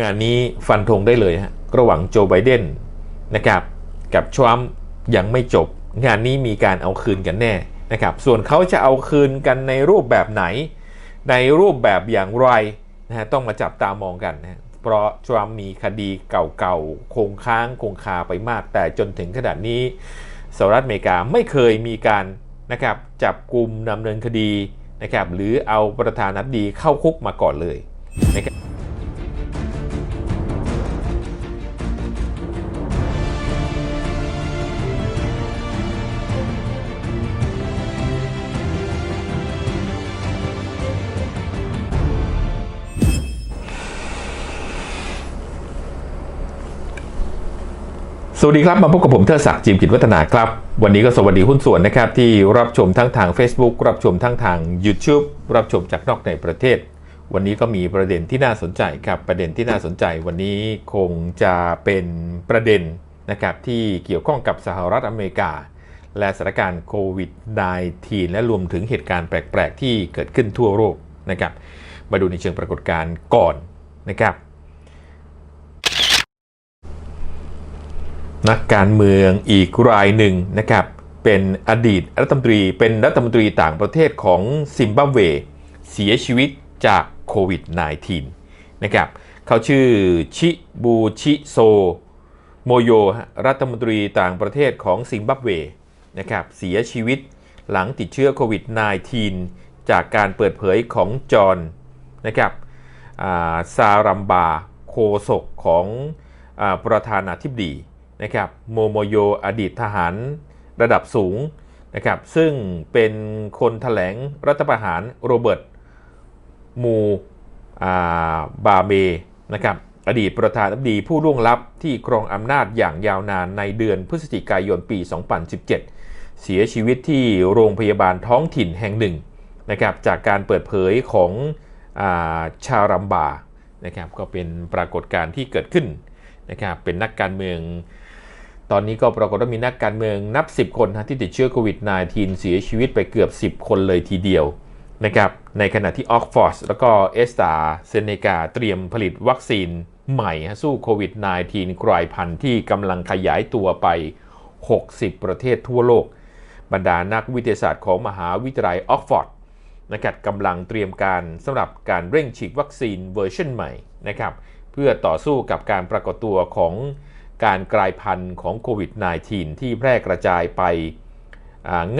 งานนี้ฟันธงได้เลยฮะระหว่างโจไบเดนนะครับกับทรัมป์ยังไม่จบ งานนี้มีการเอาคืนกันแน่นะครับส่วนเขาจะเอาคืนกันในรูปแบบไหน ในรูปแบบอย่างไรนะฮะต้องมาจับตามองกันนะเพราะทรัมป์มีคดีเก่าๆ คงค้างคงคาไปมาก แต่จนถึงขนาดนี้สหรัฐอเมริกาไม่เคยมีการนะครับจับกลุ่มดำเนินคดีนะครับหรือเอาประธานาธิบดีเข้าคุกมาก่อนเลยนะครับ สวัสดีครับ มาพบกับผมเทอศักดิ์จิมกิจวัฒนาครับ วันนี้ก็สวัสดีหุ้นส่วนนะครับ ที่รับชมทั้งทาง Facebook รับชมทั้งทาง YouTube รับชมจากนอกในประเทศ วันนี้ก็มีประเด็นที่น่าสนใจครับ ประเด็นที่น่าสนใจวันนี้คงจะเป็นประเด็นนะครับที่เกี่ยวข้องกับสหรัฐอเมริกา และสถานการณ์โควิด -19 และรวมถึงเหตุการณ์แปลก ๆ ที่เกิดขึ้นทั่วโลกนะครับมาดูในเชิงปรากฏการณ์ก่อนนะครับ นักการเมืองอีกรายหนึ่งนะครับ เป็นอดีตรัฐมนตรี เป็นรัฐมนตรีต่างประเทศของซิมบับเว เสียชีวิตจากโควิด -19 นะครับเขาชื่อชิบูชิโซโมโยฮะรัฐมนตรีต่างประเทศของซิมบับเวนะครับเสียชีวิตหลังติดเชื้อโควิด -19 จากการเปิดเผยของจอห์นนะครับซารัมบาโคศกของอประธานาธิบดี นะครับโมโมโยอดีตทหารระดับสูงนะครับซึ่งเป็นคนแถลงรัฐประหารโรเบิร์ตมูอ่าบาเมนะครับอดีตประธานาธิบดีผู้ล่วงลับที่ครองอำนาจอย่างยาวนานในเดือนพฤศจิกายนปี 2017 เสียชีวิตที่โรงพยาบาลท้องถิ่นแห่งหนึ่งนะครับจากการเปิดเผยของอาชารัมบานะครับก็เป็นปรากฏการณ์ที่เกิดขึ้นนะครับเป็นนักการเมือง ตอนนี้ก็ปรากฏว่ามีนักการเมืองนับ 10 คนนะที่ติดเชื้อโควิด -19 เสียชีวิตไปเกือบ 10 คนเลยทีเดียวนะครับในขณะที่ออกฟอร์สแล้วก็เอสตาเซเนกาเตรียมผลิตวัคซีนใหม่สู้โควิด -19 กลายพันธุ์ที่กำลังขยายตัวไป 60 ประเทศทั่วโลก บรรดานักวิทยาศาสตร์ของมหาวิทยาลัยออกฟอร์ดนะครับกำลังเตรียมการสำหรับการเร่งฉีดวัคซีนเวอร์ชันใหม่นะครับเพื่อต่อสู้กับการปรากฏตัวของ การกลายพันธุ์ของโควิด -19 ที่แพร่กระจายไป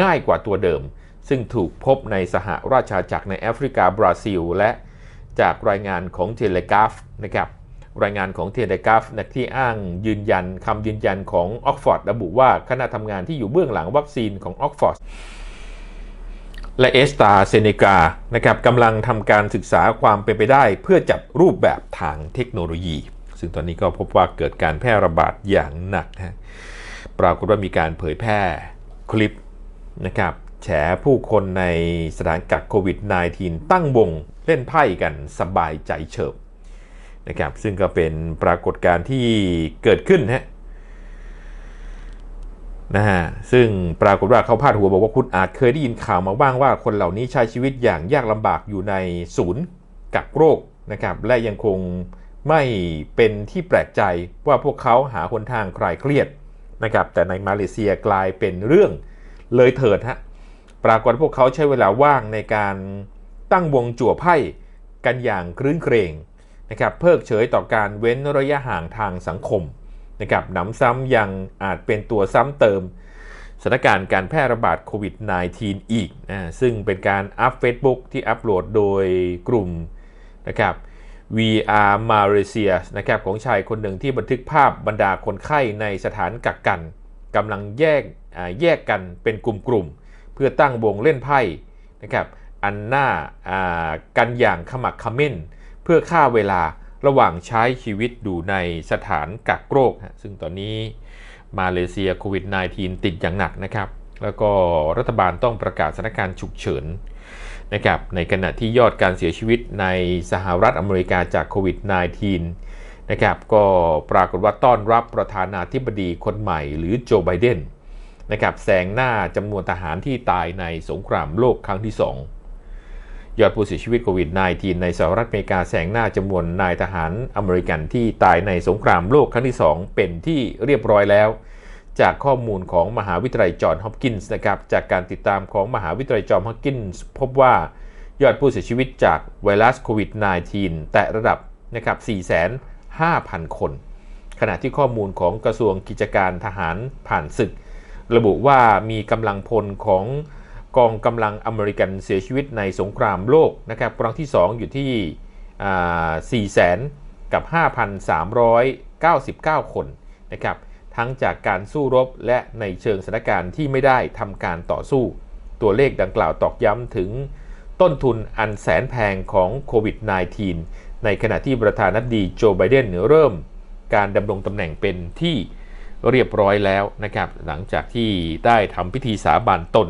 ง่ายกว่าตัวเดิม ซึ่งถูกพบในสหราชอาณาจักรในแอฟริกาบราซิล และจากรายงานของเทเลกราฟนะครับรายงานของเทเลกราฟนะที่อ้างยืนยันคำยืนยันของออกฟอร์ดระบุว่าคณะทำงานที่อยู่เบื้องหลังวัคซีนของออกฟอร์ดและเอสตาเซเนกานะครับกำลังทำการศึกษาความเป็นไปได้เพื่อจัดรูปแบบทางเทคโนโลยี ซึ่งตอนนี้ก็พบว่าเกิดการแพร่ระบาดอย่างหนักนะปรากฏว่ามีการเผยแพร่คลิปนะครับแฉผู้คนในสถานกักโควิด -19 ตั้งวงเล่นไพ่กันสบายใจเฉิบนะครับซึ่งก็เป็นปรากฏการณ์ที่เกิดขึ้นฮะนะฮะซึ่งปรากฏว่าเขาพาดหัวบอกว่าคุณอาจเคยได้ยินข่าวมาบ้างว่าคนเหล่านี้ใช้ชีวิตอย่างยากลำบากอยู่ในศูนย์กักโรคนะครับและยังคง ไม่เป็นที่แปลกใจว่าพวกเขาหาคนทางคลายเครียดนะครับแต่ในมาเลเซียกลายเป็นเรื่องเลยเถิดฮะปรากฏว่าพวกเขาใช้เวลาว่างในการตั้งวงจั่วไพ่กันอย่างครื้นเครงนะครับเพิกเฉยต่อการเว้นระยะห่างทางสังคมนะครับหนำซ้ำยังอาจเป็นตัวซ้ำเติมสถานการณ์การแพร่ระบาดโควิด -19 อีกนะซึ่งเป็นการอัพ Facebook ที่อัปโหลดโดยกลุ่มนะครับ VR Malaysia นะครับของชายคนหนึ่งที่บันทึกภาพบรรดาคนไข้ในสถานกักกันกำลังแยกแยกกันเป็นกลุ่มๆ เพื่อตั้งวงเล่นไพ่นะครับอันหน้าากันอย่างขมักขม้น เพื่อฆ่าเวลาระหว่างใช้ชีวิตอยู่ในสถานกักโรค ซึ่งตอนนี้มาเลเซียโควิด -19 ติดอย่างหนักนะครับ แล้วก็รัฐบาลต้องประกาศสถานการณ์ฉุกเฉิน นะครับในขณะที่ยอดการเสียชีวิตในสหรัฐอเมริกาจากโควิด -19 นะครับก็ปรากฏว่าต้อนรับประธานาธิบดีคนใหม่หรือโจไบเดนนะครับแซงหน้าจำนวนทหารที่ตายในสงครามโลกครั้งที่ 2 ยอดผู้เสียชีวิตโควิด -19 ในสหรัฐอเมริกาแสงหน้าจำนวนนายทหารอเมริกันที่ตายในสงครามโลกครั้งที่ 2 เป็นที่เรียบร้อยแล้ว จากข้อมูลของมหาวิทยาลัยจอห์นฮอปกินส์นะครับจากการติดตามของมหาวิทยาลัยจอห์นฮอปกินส์พบว่ายอดผู้เสียชีวิตจากไวรัสโควิด -19 แตะระดับนะครับ 45,000คน ขณะที่ข้อมูลของกระทรวงกิจการทหารผ่านศึก ระบุว่ามีกำลังพลของกองกำลังอเมริกันเสียชีวิตในสงครามโลกนะครับครั้งที่ 2 อยู่ที่อ่า4แสนกับ 5,399 คนนะครับ ทั้งจากการสู้รบและในเชิงสถานการณ์ที่ไม่ได้ทำการต่อสู้ ตัวเลขดังกล่าวตอกย้ำถึงต้นทุนอันแสนแพงของโควิด -19 ในขณะที่ประธานาธิบดีโจไบเดนเริ่มการดำรงตำแหน่งเป็นที่เรียบร้อยแล้วนะครับ หลังจากที่ได้ทำพิธีสาบานตน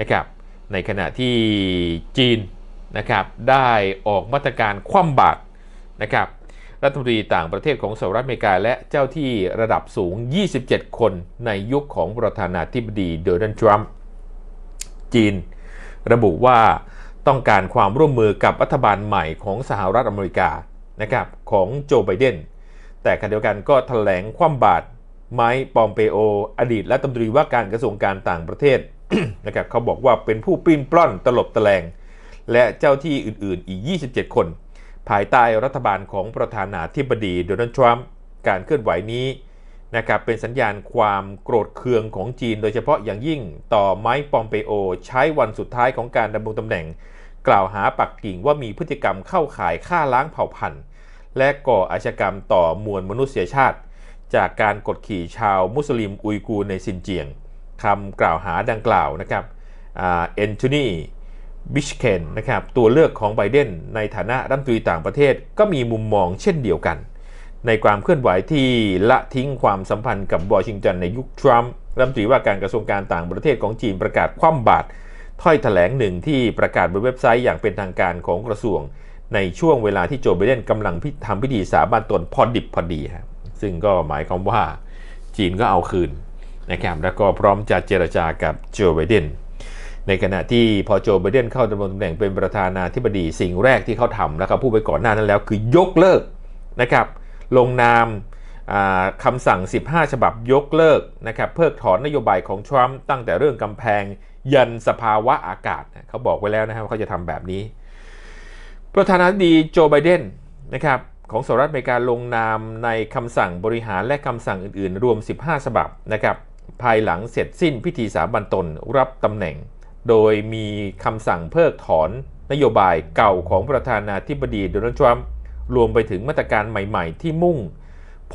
นะครับ ในขณะที่จีนนะครับได้ออกมาตรการคว่ำบาตรนะครับ รัฐมนตรีต่างประเทศของสหรัฐอเมริกา และเจ้าที่ระดับสูง 27 คนในยุคของประธานาธิบดีโดนัลด์ทรัมป์จีน ระบุว่าต้องการความร่วมมือกับรัฐบาลใหม่ของสหรัฐอเมริกานะครับของโจไบเดนแต่ขณะเดียวกันก็แถลงคว่ำบาตรไม้ปอมเปโอ อดีตรัฐมนตรีว่าการกระทรวงการต่างประเทศนะครับเขาบอกว่าเป็นผู้ปิ้นปล้อนตลบตะแลงและเจ้าที่อื่นๆอีก 27 คน ภายใต้รัฐบาลของประธานาธิบดีโดนัลด์ทรัมป์การเคลื่อนไหวนี้นะครับเป็นสัญญาณความโกรธเคืองของจีน โดยเฉพาะอย่างยิ่งต่อไมค์ปอมเปโอ ใช้วันสุดท้ายของการดำรงตำแหน่ง กล่าวหาปักกิ่งว่ามีพฤติกรรมเข้าข่ายฆ่าล้างเผ่าพันธุ์ และก่ออาชญากรรมต่อมวลมนุษยชาติ จากการกดขี่ชาวมุสลิมอุยกูรในซินเจียงคำกล่าวหาดังกล่าวนะครับเอนโทนี บิชเคนนะครับตัวเลือกของไบเดนในฐานะรัฐมนตรีต่างประเทศก็มีมุมมองเช่นเดียวกัน ในความเคลื่อนไหวที่ละทิ้งความสัมพันธ์กับวอชิงตันในยุคทรัมป์รัฐมนตรีว่าการกระทรวงการต่างประเทศของจีนประกาศคว่ำบาตรถ้อยแถลงหนึ่งที่ประกาศบนเว็บไซต์อย่างเป็นทางการของกระทรวง ในช่วงเวลาที่โจไบเดนกำลังทำพิธีสาบานตนพอดิบพอดีครับซึ่งก็หมายความว่าจีนก็เอาคืนนะครับแล้วก็พร้อมจะเจรจากับโจไบเดน ในขณะที่พอโจไบเดนเข้าดำรงตำแหน่งเป็นประธานาธิบดีสิ่งแรกที่เขาทำแล้วก็พูดไปก่อนหน้านั้นแล้วคือยกเลิกนะครับลงนามคำสั่ง 15 ฉบับยกเลิกนะครับเพิกถอนนโยบายของทรัมป์ตั้งแต่เรื่องกำแพงยันสภาวะอากาศเขาบอกไว้แล้วนะครับว่าเขาจะทำแบบนี้ ประธานาธิบดีโจไบเดนนะครับของสหรัฐอเมริกาลงนามในคำสั่งบริหารและคำสั่งอื่น ๆ รวม 15 ฉบับนะครับภายหลังเสร็จสิ้นพิธีสาบันตนรับตำแหน่ง โดยมีคำสั่งเพิกถอนนโยบายเก่าของประธานาธิบดีโดนัลด์ทรัมป์รวมไปถึงมาตรการใหม่ๆ ที่มุ่ง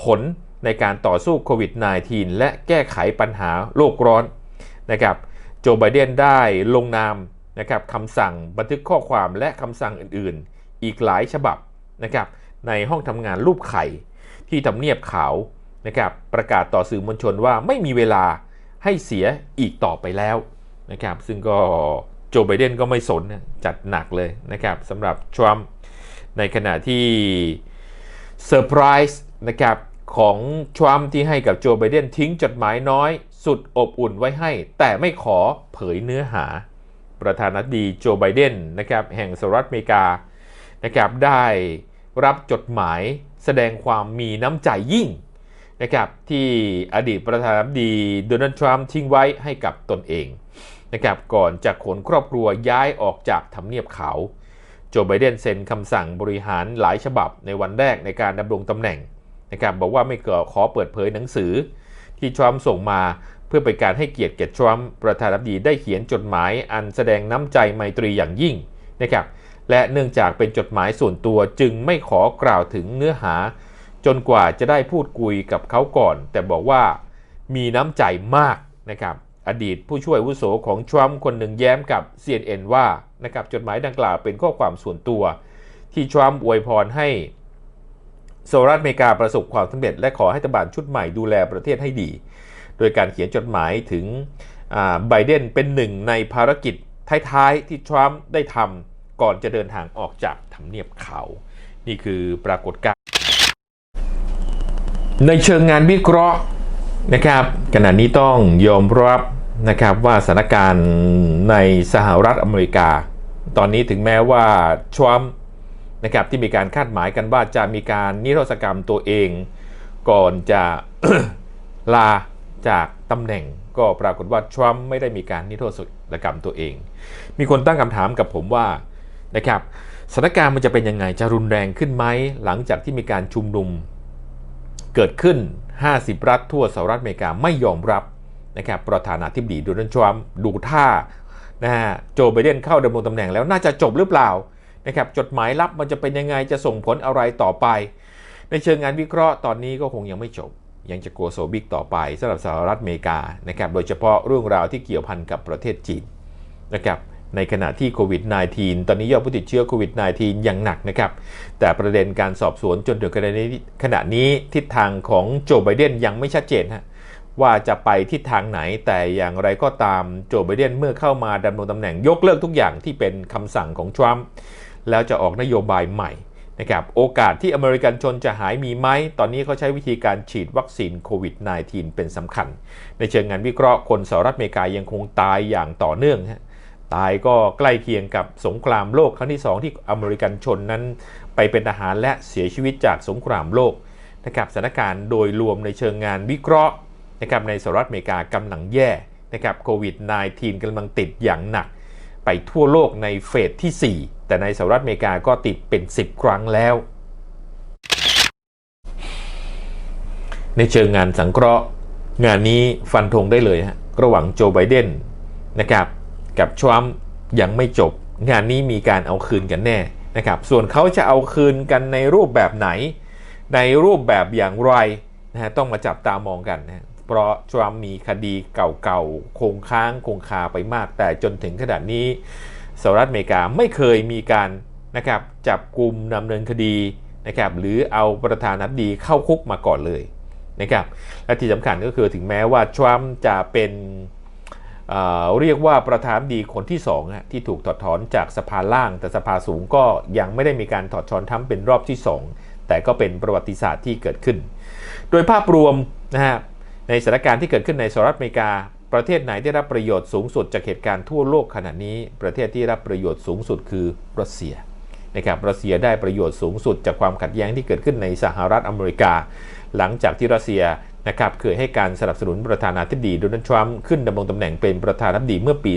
ผลในการต่อสู้โควิด -19 และแก้ไขปัญหาโลกร้อนนะครับโจไบเดนได้ลงนามนะครับคำสั่งบันทึกข้อความและคำสั่งอื่นๆ อีกหลายฉบับนะครับในห้องทำงานรูปไข่ที่ทำเนียบขาวนะครับประกาศต่อสื่อมวลชนว่าไม่มีเวลาให้เสียอีกต่อไปแล้ว นะครับซึ่งก็โจไบเดนก็ไม่สนจัดหนักเลยนะครับสำหรับทรัมป์ในขณะที่เซอร์ไพรส์นะครับของทรัมป์ที่ให้กับโจไบเดนทิ้งจดหมายน้อยสุดอบอุ่นไว้ให้ แต่ไม่ขอเผยเนื้อหา ประธานาธิบดีโจไบเดนนะครับแห่งสหรัฐอเมริกานะครับได้รับจดหมายแสดงความมีน้ำใจยิ่งนะครับที่อดีตประธานาธิบดีโดนัลด์ทรัมป์ทิ้งไว้ให้กับตนเอง นะครับก่อนจะขนครอบครัวย้ายออกจากทำเนียบขาวโจไบเดนเซ็นคำสั่งบริหารหลายฉบับในวันแรกในการดำรงตำแหน่งนะครับบอกว่าไม่เกิดขอเปิดเผยหนังสือ ที่ทรัมป์ส่งมาเพื่อเป็นการให้เกียรติแก่ทรัมป์ประธานาธิบดีได้เขียนจดหมายอันแสดงน้ำใจไมตรีอย่างยิ่งนะครับและเนื่องจากเป็นจดหมายส่วนตัวจึงไม่ขอกล่าวถึงเนื้อหา จนกว่าจะได้พูดคุยกับเขาก่อน แต่บอกว่ามีน้ำใจมากนะครับ อดีตผู้ช่วยวุโสของทรัมป์คนหนึ่งแย้มกับ CNN ว่านะครับจดหมายดังกล่าวเป็นข้อความส่วนตัว ที่ทรัมป์อวยพรให้สหรัฐอเมริกาประสบความสำเร็จ และขอให้รัฐบาลชุดใหม่ดูแลประเทศให้ดี โดยการเขียนจดหมายถึงไบเดนเป็นหนึ่งในภารกิจท้ายๆที่ทรัมป์ได้ทำก่อนจะเดินทางออกจากทำเนียบขาวนี่คือปรากฏการณ์ในเชิงงานวิเคราะห์ นะครับขณะนี้ต้องยอมรับนะครับว่าสถานการณ์ในสหรัฐอเมริกา ตอนนี้ถึงแม้ว่าทรัมป์นะครับที่มีการคาดหมายกันว่าจะมีการนิรโทษกรรมตัวเอง ก่อนจะลาจากตำแหน่งก็ปรากฏว่าทรัมป์ไม่ได้มีการนิรโทษกรรมตัวเอง มีคนตั้งคำถามกับผมว่านะครับสถานการณ์มันจะเป็นยังไงจะรุนแรงขึ้นไหมหลังจากที่มีการชุมนุมเกิดขึ้น 50 รัฐทั่วสหรัฐอเมริกาไม่ยอมรับนะครับประธานาธิบดีโดนัลด์ทรัมป์ดูท่านะฮะโจไบเดนเข้าดำรงตำแหน่งแล้วน่าจะจบหรือเปล่านะครับจดหมายลับมันจะเป็นยังไงจะส่งผลอะไรต่อไป ในเชิงงานวิเคราะห์ตอนนี้ก็คงยังไม่จบ ยังจะโกโซบิกต่อไปสำหรับสหรัฐอเมริกานะครับโดยเฉพาะเรื่องราวที่เกี่ยวพันกับประเทศจีนนะครับ ในขณะที่โควิด -19 ตอนนี้ยอดผู้ติดเชื้อโควิด -19 ยังหนักนะครับ แต่ประเด็นการสอบสวนจนถึงขณะนี้ขณะนี้ทิศทางของโจไบเดนยังไม่ชัดเจนฮะว่าจะไปทิศทางไหนแต่อย่างไรก็ตามโจไบเดนเมื่อเข้ามาดำรงตำแหน่งยกเลิกทุกอย่างที่เป็นคำสั่งของทรัมป์แล้วจะออกนโยบายใหม่นะครับโอกาสที่อเมริกันชนจะหายมีไหม ตอนนี้เขาใช้วิธีการฉีดวัคซีนโควิด -19 เป็นสำคัญ ในเชิงงานวิเคราะห์คนสหรัฐอเมริกายังคงตายอย่างต่อเนื่องฮะ ตายก็ใกล้เคียงกับสงครามโลกครั้งที่ 2 ที่อเมริกันชนนั้น ไปเป็นทหารและเสียชีวิตจากสงครามโลกนะครับสถานการณ์โดยรวมในเชิงงานวิเคราะห์นะครับในสหรัฐอเมริกากำลังแย่นะครับโควิด -19 กำลังติดอย่างหนัก ไปทั่วโลกในเฟสที่ 4 แต่ในสหรัฐอเมริกาก็ติดเป็น 10 ครั้งแล้ว ในเชิงงานสังเคราะห์ งานนี้ฟันธงได้เลยฮะระหว่างโจไบเดนนะครับ กับทรัมป์ยังไม่จบ งานนี้มีการเอาคืนกันแน่นะครับ ส่วนเขาจะเอาคืนกันในรูปแบบไหน ในรูปแบบอย่างไรนะฮะต้องมาจับตามองกันนะเพราะทรัมป์มีคดีเก่าๆ คงค้างคงคาไปมาก แต่จนถึงขนาดนี้สหรัฐอเมริกาไม่เคยมีการนะครับจับกลุ่มดำเนินคดีนะครับหรือเอาประธานาธิบดีเข้าคุกมาก่อนเลยนะครับและที่สำคัญก็คือถึงแม้ว่าทรัมป์จะเป็น เเรียกว่าประธานดีคนที่2ฮะที่ถูกถอดถอนจากสภาล่าง แต่สภาสูงก็ยังไม่ได้มีการถอดถอนทั้งเป็นรอบที่ 2 แต่ก็เป็นประวัติศาสตร์ที่เกิดขึ้น โดยภาพรวมนะฮะในสถานการณ์ที่เกิดขึ้นในสหรัฐอเมริกา ประเทศไหนได้รับประโยชน์สูงสุดจากเหตุการณ์ทั่วโลกขณะนี้ ประเทศที่รับประโยชน์สูงสุดคือรัสเซียนะครับรัสเซียได้ประโยชน์สูงสุดจากความขัดแย้งที่เกิดขึ้นในสหรัฐอเมริกา หลังจากที่รัสเซีย นะครับเคยให้การสนับสนุนประธานาธิบดีโดนัลด์ทรัมป์ขึ้นดำรงตำแหน่งเป็นประธานาธิบดีเมื่อปี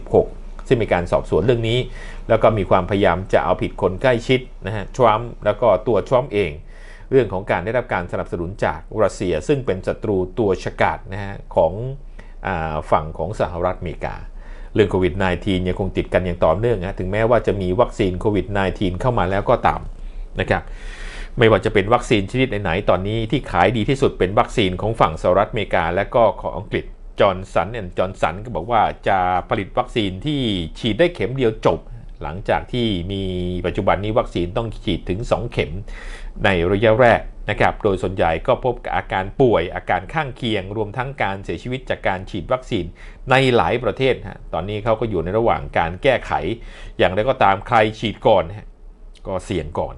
2016 ซึ่งมีการสอบสวนเรื่องนี้ แล้วก็มีความพยายามจะเอาผิดคนใกล้ชิดนะฮะทรัมป์แล้วก็ตัวทรัมป์เอง เรื่องของการได้รับการสนับสนุนจากรัสเซีย ซึ่งเป็นศัตรูตัวฉกาจนะฮะของอฝั่งของสหรัฐอเมริกาเรื่องโควิด -19 ยังคงติดกันอย่างต่อเนื่องนะถึงแม้ว่าจะมีวัคซีนโควิด -19 เข้ามาแล้วก็ตามนะครับ ไม่ว่าจะเป็นวัคซีนชนิดไหนๆ ตอนนี้ที่ขายดีที่สุดเป็นวัคซีนของฝั่งสหรัฐอเมริกา และก็ของอังกฤษจอร์นสันแอนด์จอร์นสันก็บอกว่าจะผลิตวัคซีนที่ฉีดได้เข็มเดียวจบ หลังจากที่มีปัจจุบันนี้วัคซีนต้องฉีดถึง 2 เข็มในระยะแรกนะครับ โดยส่วนใหญ่ก็พบกับอาการป่วย อาการข้างเคียง รวมทั้งการเสียชีวิตจากการฉีดวัคซีนในหลายประเทศฮะตอนนี้เขาก็อยู่ในระหว่างการแก้ไข อย่างไรก็ตามใครฉีดก่อน ก็เสี่ยงก่อน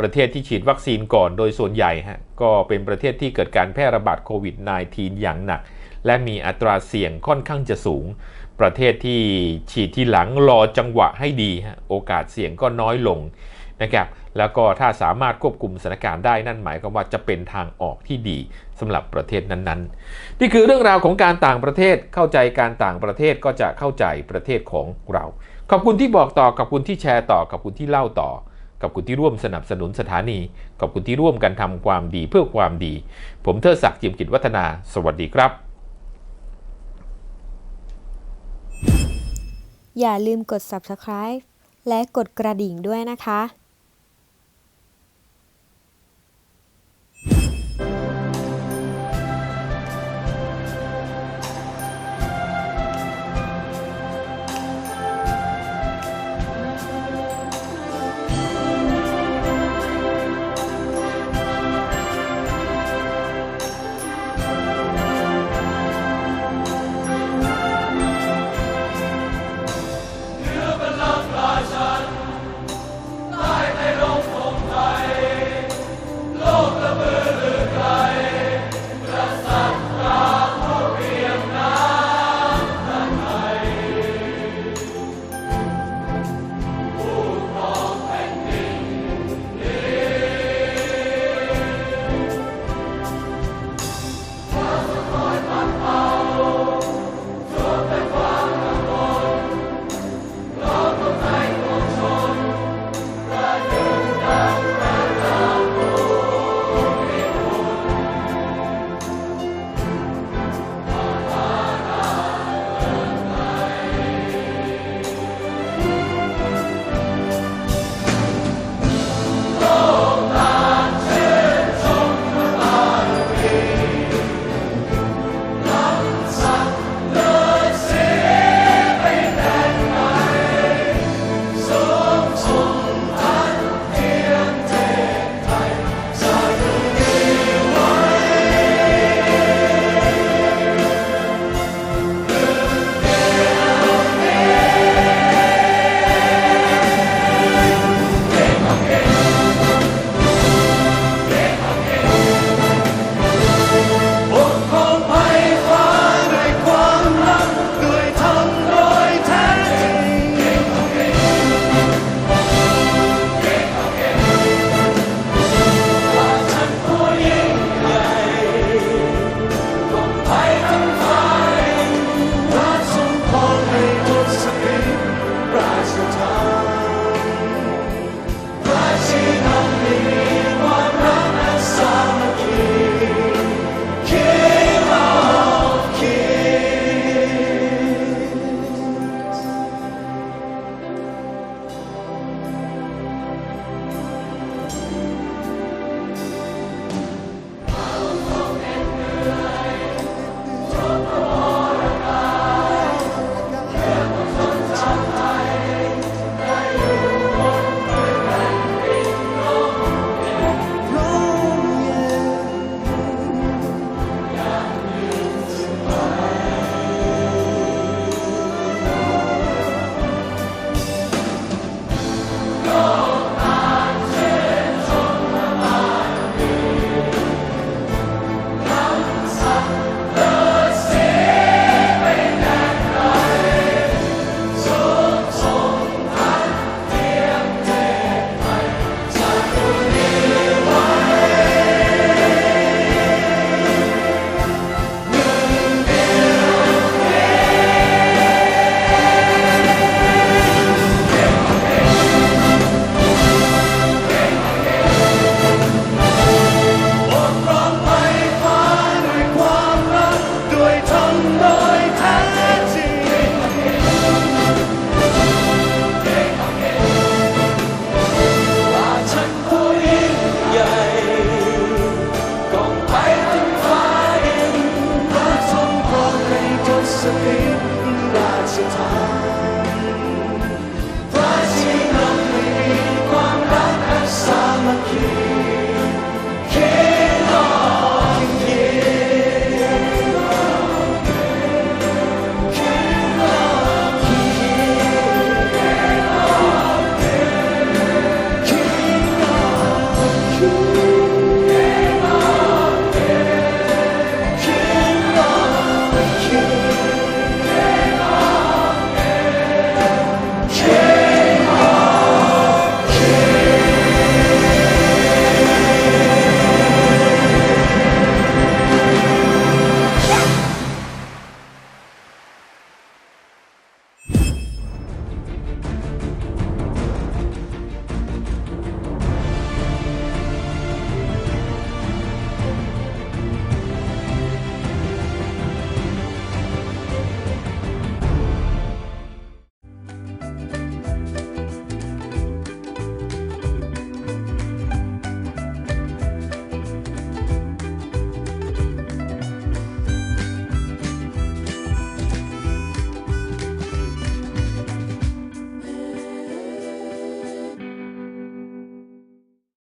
ประเทศที่ฉีดวัคซีนก่อนโดยส่วนใหญ่ฮะก็เป็นประเทศที่เกิดการแพร่ระบาดโควิด -19 อย่างหนัก และมีอัตราเสี่ยงค่อนข้างจะสูง ประเทศที่ฉีดที่หลังรอจังหวะให้ดีฮะโอกาสเสี่ยงก็น้อยลงนะครับแล้วก็ถ้าสามารถควบคุมสถานการณ์ได้นั่นหมายความว่าจะเป็นทางออกที่ดีสำหรับประเทศนั้นๆ นี่คือเรื่องราวของการต่างประเทศเข้าใจการต่างประเทศก็จะเข้าใจประเทศของเรา ขอบคุณที่บอกต่อขอบคุณที่แชร์ต่อขอบคุณที่เล่าต่อ ขอบคุณที่ร่วมสนับสนุนสถานี ขอบคุณที่ร่วมกันทำความดีเพื่อความดี ผมเทอศักดิ์จิมกิจวัฒนา สวัสดีครับ อย่าลืมกด subscribe และกดกระดิ่งด้วยนะคะ